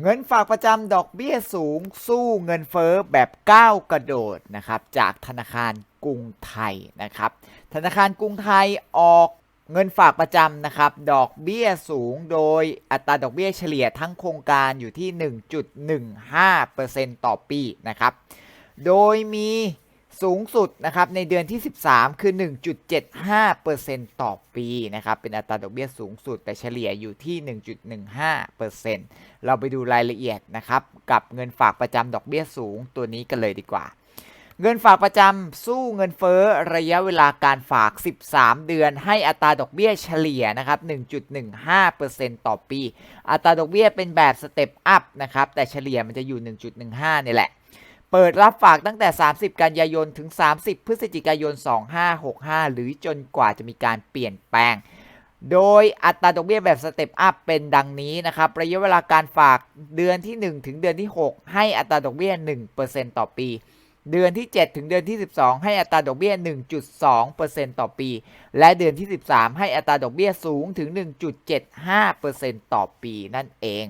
เงินฝากประจำดอกเบี้ยสูงสู้เงินเฟ้อแบบก้าวกระโดดนะครับจากธนาคารกรุงไทยนะครับ ธนาคารกรุงไทยออกเงินฝากประจำนะครับ ดอกเบี้ยสูงโดยอัตราดอกเบี้ยเฉลี่ยทั้งโครงการอยู่ที่ 1.15%ต่อปีนะครับ โดยมี สูงสุดนะครับในเดือนที่ 13 คือ 1.75%ต่อปีนะครับเป็นอัตราดอกเบี้ยสูงสุด แต่เฉลี่ยอยู่ที่ 1.15%เราไปดูรายละเอียดนะครับกับเงินฝากประจำดอกเบี้ยสูงตัวนี้กันเลยดีกว่า เงินฝากประจำสู้เงินเฟ้อระยะเวลาการฝาก 13 เดือน ให้อัตราดอกเบี้ยเฉลี่ยนะครับ 1.15%ต่อปี อัตราดอกเบี้ยเป็นแบบสเต็ปอัพนะครับแต่เฉลี่ยมันจะอยู่ 1.15 นี่แหละ เปิดรับฝากตั้งแต่ 30 กันยายน ถึง 30 พฤศจิกายน 2565 หรือจนกว่าจะมีการเปลี่ยนแปลง โดยอัตราดอกเบี้ยแบบสเต็ปอัพเป็นดังนี้นะครับ ระยะเวลาการฝากเดือนที่ 1 ถึงเดือนที่ 6 ให้อัตราดอกเบี้ย 1%ต่อปี เดือนที่ 7 ถึงเดือนที่ 12 ให้อัตราดอกเบี้ย 1.2%ต่อปี และเดือนที่ 13 ให้อัตราดอกเบี้ยสูงถึง 1.75%ต่อปีนั่นเอง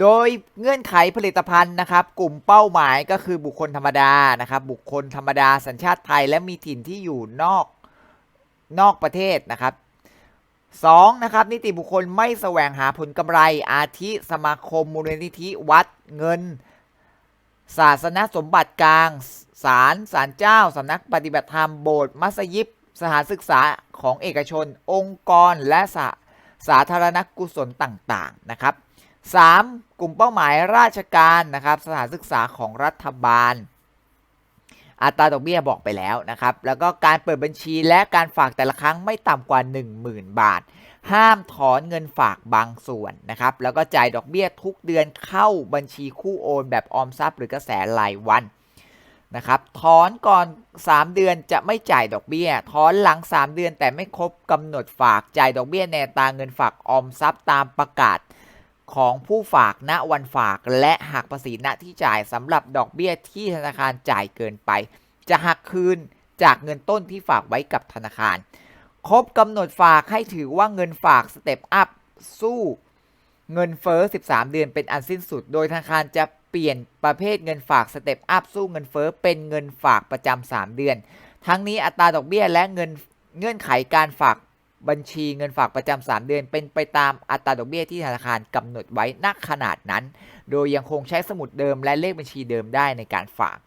โดยเงื่อนไขผลิตภัณฑ์นะครับ กลุ่มเป้าหมายก็คือบุคคลธรรมดานะครับ บุคคลธรรมดาสัญชาติไทย และมีถิ่นที่อยู่นอกนอกประเทศนะครับ 2. นะครับนิติบุคคลไม่แสวงหาผลกำไรอาทิสมาคมมูลนิธิวัดเงิน ศาสนสมบัติกลางศาลศาลเจ้าสำนักปฏิบัติธรรมโบสถ์มัสยิดสถานศึกษาของเอกชน องค์กรและสาสาธารณกุศลต่าง ๆ นะครับ 3. กลุ่มเป้าหมายราชการนะครับสถานศึกษาของรัฐบาล อัตราดอกเบี้ยบอกไปแล้วนะครับ แล้วก็การเปิดบัญชีและการฝากแต่ละครั้งไม่ต่ำกว่า 10,000 บาท ห้ามถอนเงินฝากบางส่วนนะครับ แล้วก็จ่ายดอกเบี้ยทุกเดือนเข้าบัญชีคู่โอนแบบออมทรัพย์หรือกระแสรายวันนะครับถอนก่อน 3 เดือนจะไม่จ่ายดอกเบี้ย ถอนหลัง 3 เดือนแต่ไม่ครบกำหนดฝากจ่ายดอกเบี้ยในอัตาเงินฝากออมทรัพย์ตามประกาศ ของผู้ฝากณวันฝาก และหักภาษีณที่จ่ายสำหรับดอกเบี้ยที่ธนาคารจ่ายเกินไป จะหักคืนจากเงินต้นที่ฝากไว้กับธนาคาร ครบกำหนดฝากให้ถือว่าเงินฝากสเต็ปอัพสู้เงินเฟ้อ 13 เดือนเป็นอันสิ้นสุด โดยธนาคารจะเปลี่ยนประเภทเงินฝากสเต็ปอัพสู้เงินเฟ้อเป็นเงินฝากประจำ3เดือน ทั้งนี้อัตราดอกเบี้ยและเงินเงื่อนไขการฝาก บัญชีเงินฝากประจำ 3 เดือน เป็นไปตามอัตราดอกเบี้ยที่ธนาคารกำหนดไว้ณขนาดนั้น โดยยังคงใช้สมุดเดิมและเลขบัญชีเดิมได้ในการฝาก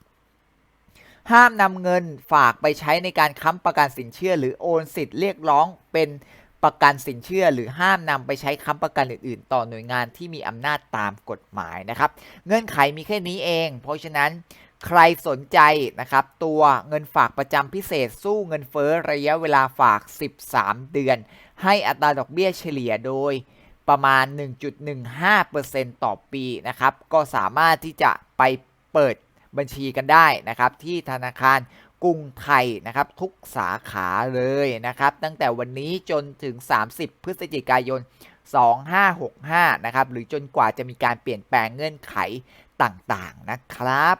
ห้ามนำเงินฝากไปใช้ในการค้ำประกันสินเชื่อ หรือโอนสิทธิ์เรียกร้องเป็นประกันสินเชื่อ หรือห้ามนำไปใช้ค้ำประกันอื่น ๆ ต่อหน่วยงานที่มีอำนาจตามกฎหมายนะครับ เงื่อนไขมีแค่นี้เอง เพราะฉะนั้น ใครสนใจนะครับ ตัวเงินฝากประจำพิเศษสู้เงินเฟ้อระยะเวลาฝาก 13 เดือน ให้อัตราดอกเบี้ยเฉลี่ยโดยประมาณ 1.15%ต่อปีนะครับ ก็สามารถที่จะไปเปิดบัญชีกันได้นะครับ ที่ธนาคารกรุงไทยนะครับ ทุกสาขาเลยนะครับ ตั้งแต่วันนี้จนถึง 30 พฤศจิกายน 2565 นะครับ หรือจนกว่าจะมีการเปลี่ยนแปลงเงื่อนไขต่างๆนะครับ